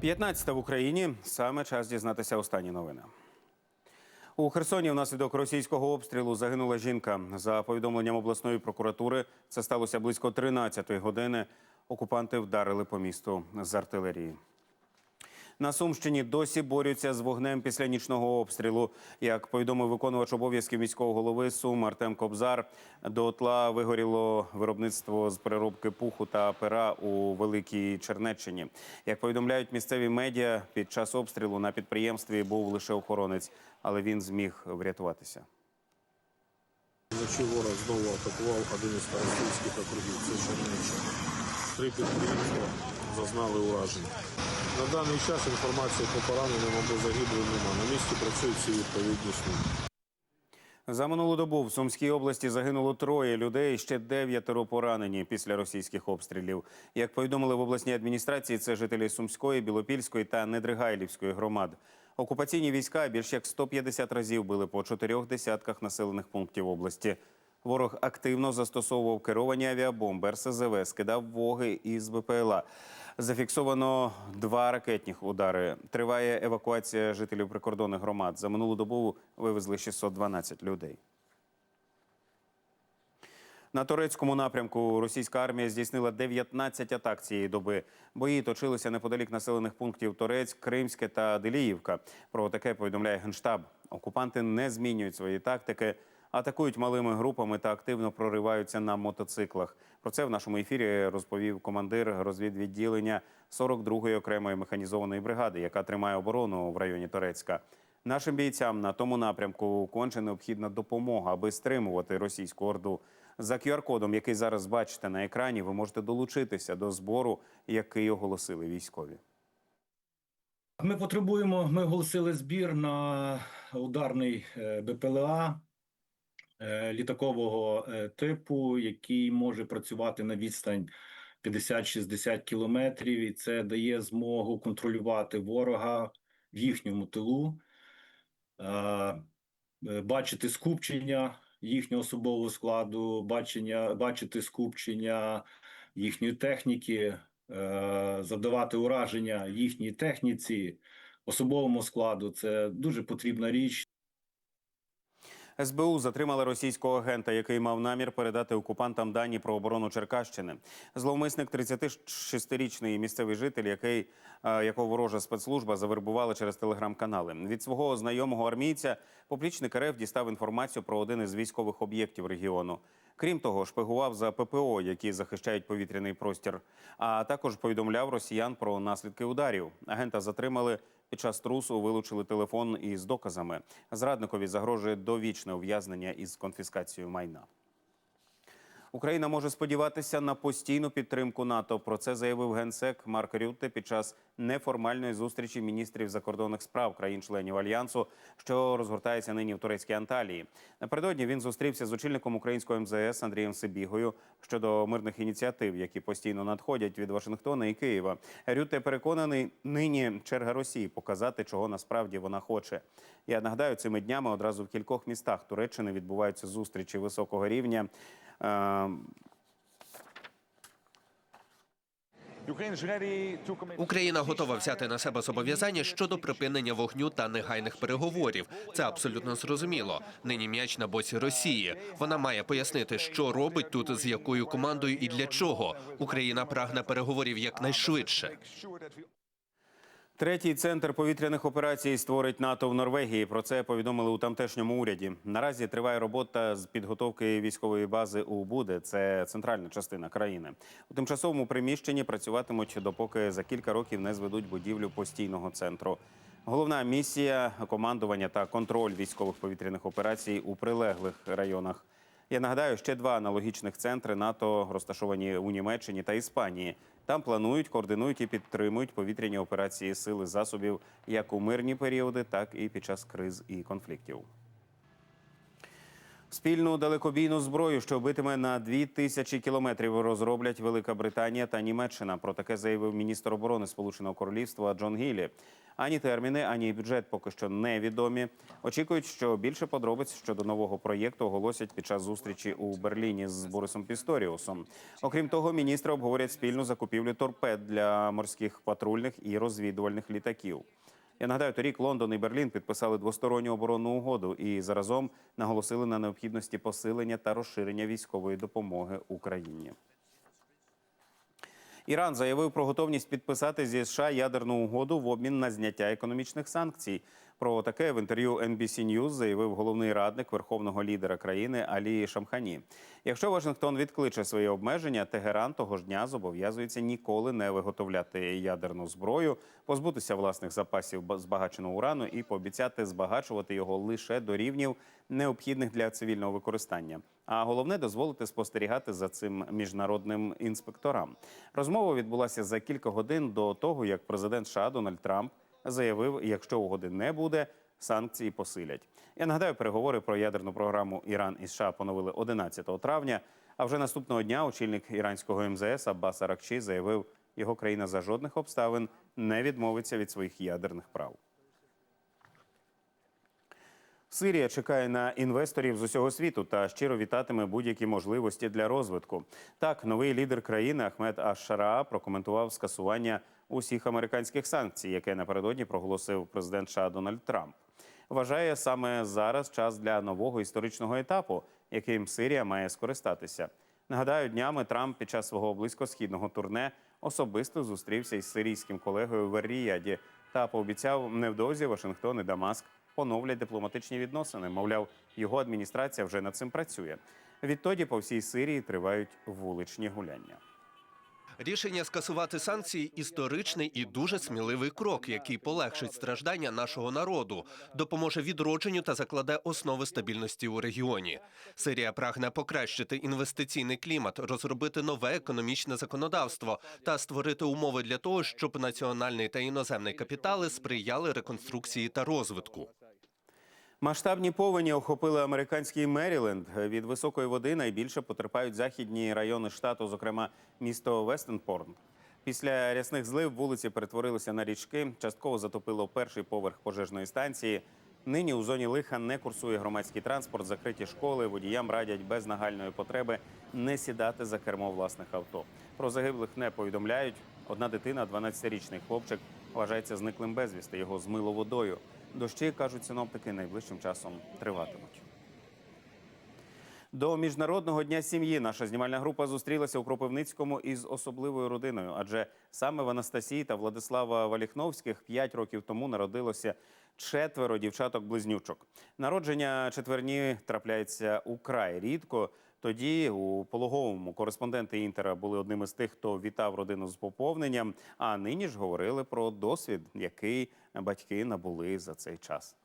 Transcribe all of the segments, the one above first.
15 в Україні саме час дізнатися останні новини. У Херсоні внаслідок російського обстрілу загинула жінка. За повідомленням обласної прокуратури, це сталося близько 13-ї години. Окупанти вдарили по місту з артилерії. На Сумщині досі борються з вогнем після нічного обстрілу. Як повідомив виконувач обов'язків міського голови Сум Артем Кобзар, до тла вигоріло виробництво з переробки пуху та пера у Великій Чернеччині. Як повідомляють місцеві медіа, під час обстрілу на підприємстві був лише охоронець, але він зміг врятуватися. Вночі ворог знову атакував один із російських округів. Це Чернеччина. Три підприємства зазнали уражень. На даний час інформації по пораненим або загиблим нема. На місці працюють всі відповідні служби. За минулу добу в Сумській області загинуло троє людей, ще дев'ятеро поранені після російських обстрілів. Як повідомили в обласній адміністрації, це жителі Сумської, Білопільської та Недригайлівської громад. Окупаційні війська більш як 150 разів били по чотирьох десятках населених пунктів області. Ворог активно застосовував керовані авіабомби, РСЗВ, скидав воги із БПЛА. Зафіксовано два ракетних удари. Триває евакуація жителів прикордонних громад. За минулу добу вивезли 612 людей. На турецькому напрямку російська армія здійснила 19 атак цієї доби. Бої точилися неподалік населених пунктів Торецьк, Кримське та Деліївка. Про таке повідомляє генштаб. Окупанти не змінюють свої тактики, атакують малими групами та активно прориваються на мотоциклах. Про це в нашому ефірі розповів командир розвідвідділення 42-ї окремої механізованої бригади, яка тримає оборону в районі Торецька. Нашим бійцям на тому напрямку конче необхідна допомога, аби стримувати російську орду. За QR-кодом, який зараз бачите на екрані, ви можете долучитися до збору, який оголосили військові. Ми потребуємо. Ми оголосили збір на ударний е, БПЛА літакового е, типу, який може працювати на відстань 50-60 кілометрів, і це дає змогу контролювати ворога в їхньому тилу, е, е, бачити скупчення їхнього особового складу, бачення, бачити скупчення їхньої техніки, е, завдавати ураження їхній техніці, особовому складу. Це дуже потрібна річ. СБУ затримала російського агента, який мав намір передати окупантам дані про оборону Черкащини. Зловмисник 36-річний місцевий житель, який е, якого ворожа спецслужба завербувала через телеграм-канали. Від свого знайомого армійця поплічник РФ дістав інформацію про один із військових об'єктів регіону. Крім того, шпигував за ППО, які захищають повітряний простір. А також повідомляв росіян про наслідки ударів. Агента затримали під час трусу, вилучили телефон із доказами. Зрадникові загрожує довічне ув'язнення із конфіскацією майна. Україна може сподіватися на постійну підтримку НАТО. Про це заявив генсек Марк Рютте під час неформальної зустрічі міністрів закордонних справ країн-членів альянсу, що розгортається нині в турецькій Анталії. Напередодні він зустрівся з очільником українського МЗС Андрієм Сибігою щодо мирних ініціатив, які постійно надходять від Вашингтона і Києва. Рютте переконаний, нині черга Росії показати, чого насправді вона хоче. Я нагадаю, цими днями одразу в кількох містах Туреччини відбуваються зустрічі високого рівня. Україна готова взяти на себе зобов'язання щодо припинення вогню та негайних переговорів. Це абсолютно зрозуміло. Нині м'яч на боці Росії. Вона має пояснити, що робить тут, з якою командою і для чого. Україна прагне переговорів якнайшвидше. Третій центр повітряних операцій створить НАТО в Норвегії. Про це повідомили у тамтешньому уряді. Наразі триває робота з підготовки військової бази у Буде. Це центральна частина країни. У тимчасовому приміщенні працюватимуть допоки за кілька років не зведуть будівлю постійного центру. Головна місія командування та контроль військових повітряних операцій у прилеглих районах. Я нагадаю, ще два аналогічних центри НАТО розташовані у Німеччині та Іспанії. Там планують, координують і підтримують повітряні операції сили засобів як у мирні періоди, так і під час криз і конфліктів. Спільну далекобійну зброю, що битиме на дві тисячі кілометрів, розроблять Велика Британія та Німеччина. Про таке заявив міністр оборони Сполученого Королівства Джон Гіллі. Ані терміни, ані бюджет поки що невідомі. Очікують, що більше подробиць щодо нового проєкту оголосять під час зустрічі у Берліні з Борисом Пісторіусом. Окрім того, міністри обговорять спільну закупівлю торпед для морських патрульних і розвідувальних літаків. Я нагадаю, торік Лондон і Берлін підписали двосторонню оборонну угоду і заразом наголосили на необхідності посилення та розширення військової допомоги Україні. Іран заявив про готовність підписати зі США ядерну угоду в обмін на зняття економічних санкцій. Про таке в інтерв'ю NBC News заявив головний радник верховного лідера країни Алі Шамхані. Якщо Вашингтон відкличе свої обмеження, Тегеран того ж дня зобов'язується ніколи не виготовляти ядерну зброю, позбутися власних запасів збагаченого урану і пообіцяти збагачувати його лише до рівнів необхідних для цивільного використання. А головне дозволити спостерігати за цим міжнародним інспекторам. Розмова відбулася за кілька годин до того, як президент США Дональд Трамп заявив, якщо угоди не буде, санкції посилять. Я нагадаю, переговори про ядерну програму Іран і США поновили 11 травня. А вже наступного дня очільник іранського МЗС Аббас Аракчі заявив, його країна за жодних обставин не відмовиться від своїх ядерних прав. Сирія чекає на інвесторів з усього світу та щиро вітатиме будь-які можливості для розвитку. Так, новий лідер країни Ахмед Аш-Шараа прокоментував скасування усіх американських санкцій, яке напередодні проголосив президент США Дональд Трамп. Вважає саме зараз час для нового історичного етапу, яким Сирія має скористатися. Нагадаю, днями Трамп під час свого близькосхідного турне особисто зустрівся із сирійським колегою в Ер-Ріяді та пообіцяв невдовзі Вашингтон і Дамаск поновлять дипломатичні відносини. Мовляв, його адміністрація вже над цим працює. Відтоді по всій Сирії тривають вуличні гуляння. Рішення скасувати санкції історичний і дуже сміливий крок, який полегшить страждання нашого народу, допоможе відродженню та закладе основи стабільності у регіоні. Сирія прагне покращити інвестиційний клімат, розробити нове економічне законодавство та створити умови для того, щоб національний та іноземний капітали сприяли реконструкції та розвитку. Масштабні повені охопили американський Меріленд. Від високої води найбільше потерпають західні райони штату, зокрема місто Вестенпорт. Після рясних злив вулиці перетворилися на річки, частково затопило перший поверх пожежної станції. Нині у зоні лиха не курсує громадський транспорт, закриті школи. Водіям радять без нагальної потреби не сідати за кермо власних авто. Про загиблих не повідомляють. Одна дитина, 12-річний хлопчик, вважається зниклим безвісти. Його змило водою. Дощі, кажуть синоптики, найближчим часом триватимуть. До міжнародного дня сім'ї наша знімальна група зустрілася у Кропивницькому із особливою родиною, адже саме в Анастасії та Владислава Валіхновських п'ять років тому народилося четверо дівчаток-близнючок. Народження четверні трапляється украй рідко. Тоді у пологовому кореспонденти інтера були одним із тих, хто вітав родину з поповненням. А нині ж говорили про досвід, який батьки набули за цей час.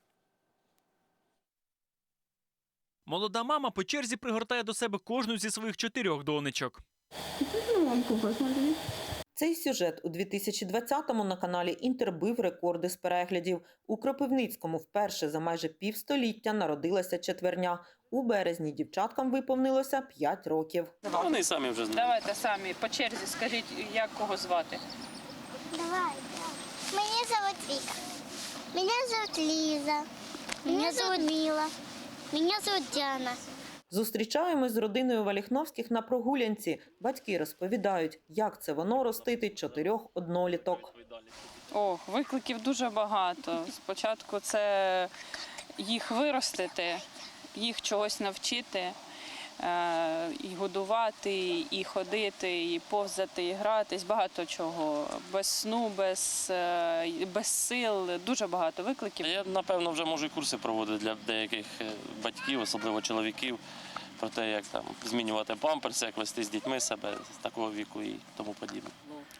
Молода мама по черзі пригортає до себе кожну зі своїх чотирьох донечок. Цей сюжет у 2020-му на каналі Інтер бив рекорди з переглядів. У Кропивницькому вперше за майже півстоліття народилася четверня. У березні дівчаткам виповнилося 5 років. Вони самі вже знають. Давайте самі по черзі скажіть, як кого звати. Давай. Меня зовут Вика. Меня зовут Лиза. Меня зовут Мила. Меня зовут Диана. Зустрічаємось з родиною Валіхновських на прогулянці. Батьки розповідають, як це воно ростити чотирьох одноліток. О, викликів дуже багато. Спочатку це їх виростити, їх чогось навчити, е, і годувати, і ходити, і повзати, і гратись. Багато чого. Без сну, без, е, без сил, дуже багато викликів. Я напевно вже можу і курси проводити для деяких е, батьків, особливо чоловіків, про те, як там змінювати памперси, як вести з дітьми себе з такого віку і тому подібне.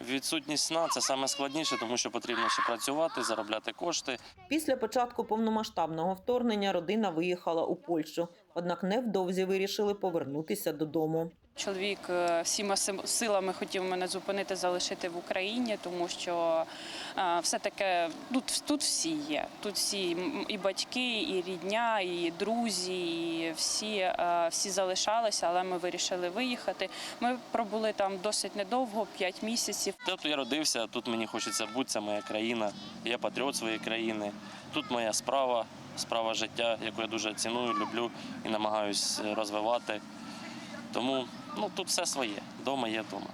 Відсутність сна це саме складніше, тому що потрібно ще працювати, заробляти кошти. Після початку повномасштабного вторгнення родина виїхала у Польщу, однак невдовзі вирішили повернутися додому. Чоловік е, всіма силами хотів мене зупинити, залишити в Україні, тому що е, все таки тут, тут всі є. Тут всі і батьки, і рідня, і друзі, і всі, е, всі залишалися, але ми вирішили виїхати. Ми пробули там досить недовго, 5 місяців. Тут я родився, тут мені хочеться бути, це моя країна. Я патріот своєї країни. Тут моя справа, справа життя, яку я дуже ціную, люблю і намагаюсь розвивати. Тому ну, тут все своє. Дома є дома.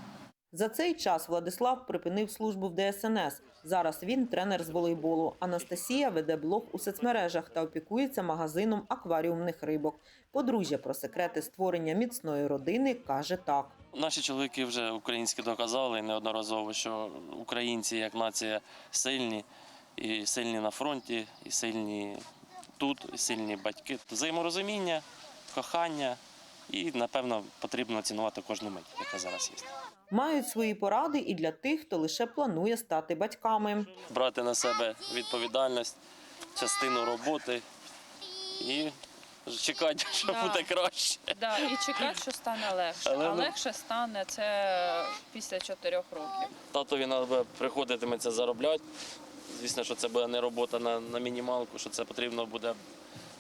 За цей час Владислав припинив службу в ДСНС. Зараз він тренер з волейболу. Анастасія веде блог у соцмережах та опікується магазином акваріумних рибок. Подружжя про секрети створення міцної родини каже так. Наші чоловіки вже українські доказали неодноразово, що українці як нація сильні, і сильні на фронті, і сильні тут, і сильні батьки. Взаєморозуміння, кохання, і напевно потрібно цінувати кожну мить, яка зараз є. Мають свої поради і для тих, хто лише планує стати батьками. Брати на себе відповідальність, частину роботи і чекати, що Да. буде краще. Да, і чекати, що стане легше. Але А ну- легше стане це після чотирьох років. Татові треба приходитиметься заробляти. Звісно, що це буде не робота на, на мінімалку, що це потрібно буде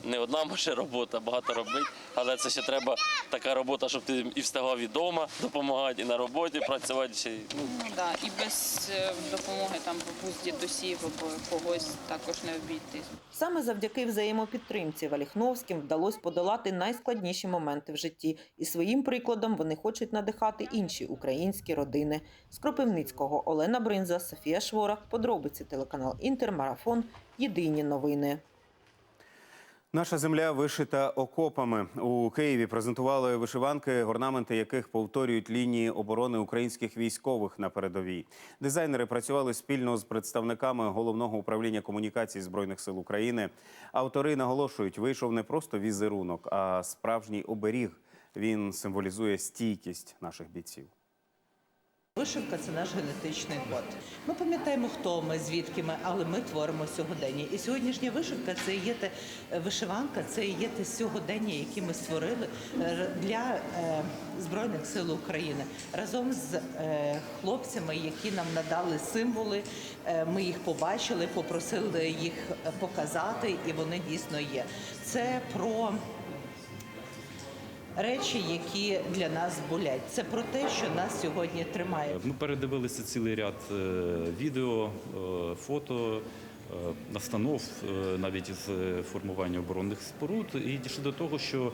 не одна може робота, багато робити. Але це ще треба така робота, щоб ти і встигав і вдома допомагати, і на роботі працювати. Ще, ну, Ну да, і без е, допомоги там бабусь, дідусів або когось також не обійтись. Саме завдяки взаємопідтримці Валіхновським вдалося подолати найскладніші моменти в житті, і своїм прикладом вони хочуть надихати інші українські родини. З Кропивницького Олена Бринза, Софія Шворах, подробиці телеканал Інтермарафон. Єдині новини. Наша земля вишита окопами. У Києві презентували вишиванки, орнаменти яких повторюють лінії оборони українських військових на передовій. Дизайнери працювали спільно з представниками головного управління комунікацій збройних сил України. Автори наголошують, вийшов не просто візерунок, а справжній оберіг. Він символізує стійкість наших бійців. Вишивка це наш генетичний код. Ми пам'ятаємо, хто ми, звідки ми, але ми творимо сьогодення. І сьогоднішня вишивка це є те вишиванка, це є те сьогодення, яке ми створили е, для е, збройних сил України разом з е, хлопцями, які нам надали символи. Ми їх побачили, попросили їх показати, і вони дійсно є. Це про речі, які для нас болять. Це про те, що нас сьогодні тримає. Ми передивилися цілий ряд е, відео, е, фото, е, настанов навіть е, формування оборонних споруд, і дійшли до того, що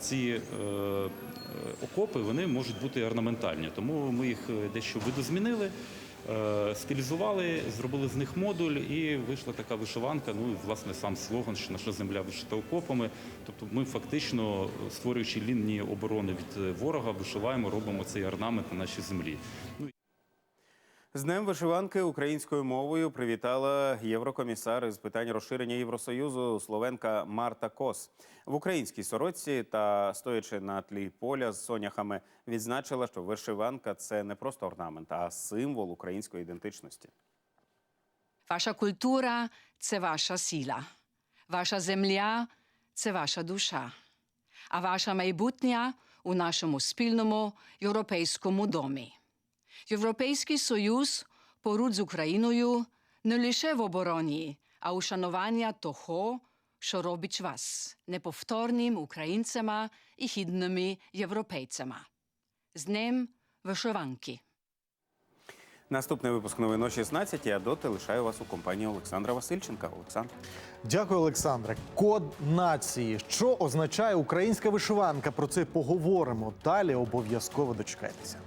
ці окопи вони можуть бути орнаментальні. Тому ми їх дещо видозмінили. Е, Стилізували, зробили з них модуль, і вийшла така вишиванка. Ну власне сам слоган, що наша земля вишита окопами. Тобто, ми фактично, створюючи лінії оборони від ворога, вишиваємо, робимо цей орнамент на нашій землі. З Днем вишиванки українською мовою привітала єврокомісар з питань розширення Євросоюзу Словенка Марта Кос. В українській сорочці та стоячи на тлі поля з соняхами, відзначила, що вишиванка це не просто орнамент, а символ української ідентичності. Ваша культура це ваша сила, ваша земля це ваша душа, а ваша майбутнє у нашому спільному європейському домі. Європейський Союз поруч з Україною не лише в обороні, а у шанування того, що робить вас неповторним українцями і гідними європейцями. З Днем вишиванки! Наступний випуск новин о 16, а доти лишаю вас у компанії Олександра Васильченка. Олександр. Дякую, Олександре. Код нації. Що означає українська вишиванка? Про це поговоримо. Далі обов'язково дочекайтеся.